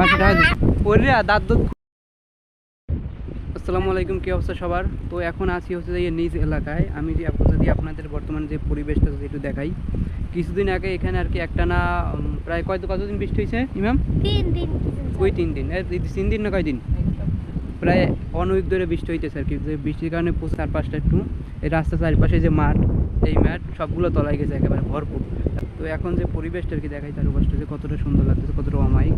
ওরে দাঁত দুধ আসসালামু আলাইকুম কী অবস্থা সবার? তো এখন আছি হচ্ছে যে নিজ এলাকায়। আমি যে যদি আপনাদের বর্তমান যে পরিবেশটা একটু দেখাই। কিছুদিন আগে এখানে আর কি একটা না প্রায় কত কতদিন বৃষ্টি হয়েছে ইমাম? তিন দিন ওই তিন দিন। তিন দিন না কয়দিন প্রায় অন উইক ধরে বৃষ্টি হইতেছে আর কি। যে বৃষ্টির কারণে চারপাশটা একটু এই রাস্তার চারপাশে যে মাঠ এই মাঠ সবগুলো তলায় গেছে একেবারে ভরপুর তো এখন যে পরিবেশটা আর কি দেখাই তার উপরটা যে কতটা সুন্দর লাগতেছে কতটা অমায়িক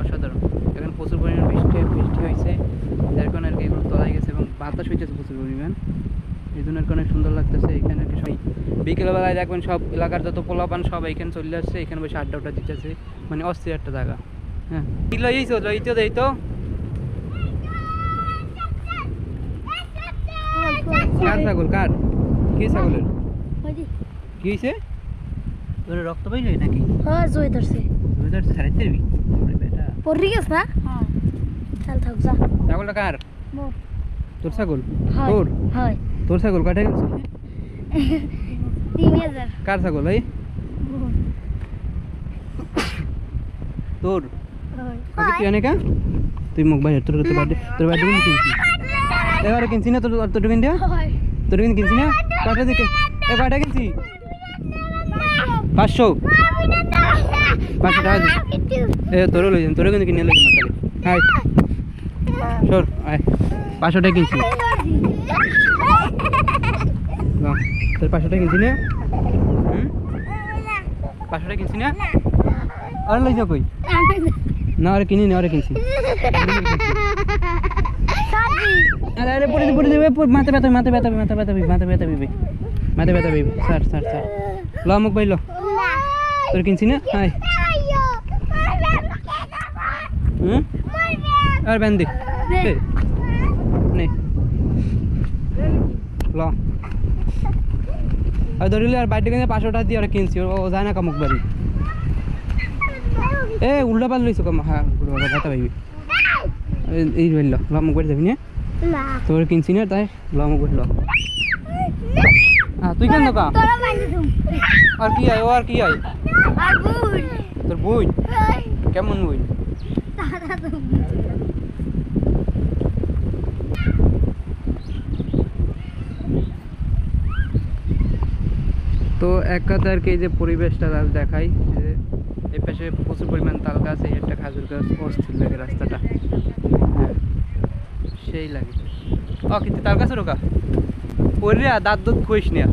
অসাধারণ এখন প্রচুর পরিমাণ বৃষ্টি বৃষ্টি হয়েছে যার কারণে আর কি এগুলো তলায় গেছে এবং বাতাস হইতেছে প্রচুর পরিমাণ এই জন্য আর কি অনেক সুন্দর লাগতেছে এখানে আর কি সবাই বিকেলবেলায় দেখবেন সব এলাকার যত পোলাপান সব এখানে চলে আসছে এখানে বসে আড্ডা উড্ডা দিতেছে মানে অস্থির একটা জায়গা হ্যাঁ লইছো লইতো দেই তো কার ছাগল কার কি ছাগলের? কি হয়েছে তোর রক্ত পাইলি নাকি? হ্যাঁ জয় ধরছে। তুই তো ছাড়াইতে দিবি? বেটা। পড়ি গেছ না? চল থাক যা। ছাগলটা কার? মোর তোর ছাগল? হয়। তোর? হয়। তোর ছাগল কাটে গেছে? তিন হাজার। কার ছাগল এই? তোর? আগে তুই অনেকা তুই মুখ বাইরে তোর তোর বাড়ি তোর বাড়ি কিনছি এবারে কিনছি না তোর তোর কিন দিয়া? হয়। তোর কিন কিনছি না? কয়টা দিকে এ কয়টা কিনছি? পাঁচশো। পাঁচশো টাকা এ তোরও লই তোরও কিন্তু কিনে লই তাহলে। হাই। সর আয়। পাঁচশো টাকা কিনছি। না তোর পাঁচশো টাকা কিনছি না? পাঁচশো টাকা কিনছি না? আর লই যা কই? না আরে কিনি না আরে কিনছি। আরে আরে পড়ে পড়ে দেবে মাথা ব্যথা মাথা ব্যথা মাথা ব্যথা মাথা ব্যথা বিবে মাথা ব্যথা বিবে স্যার স্যার স্যার ল মুখ বাইল তোর কিনছি না? হাই হুম? আর ব্যান দে। দে। নে। ল। আর ধরিলে আর বাইরে কিনে পাঁচশো টাকা দিয়ে আর কিনছি। ও যায় না কামুক বাড়ি। এ উল্টা পাল লইছো কাম হ্যাঁ উল্টা পাল ব্যথা পাইবি এই- এই রইল ল মুখ বাড়ি যাবি না। না। তোর কিনছি না তাই? ল মুখ বাড়ি হ্যাঁ তুই কেন কা? আর কি আয় ও আর কি আয়? তোর বুঝ কেমন বুঝ তো এক কথা আর কি এই যে পরিবেশটা দেখাই যে এই পাশে প্রচুর পরিমাণ তাল গাছ এই একটা খাজুর গাছ অস্থির লাগে রাস্তাটা। হ্যাঁ সেই লাগে। ও কিন্তু তার কাছে রোকা ওরে দাঁত দুধ খুঁইস না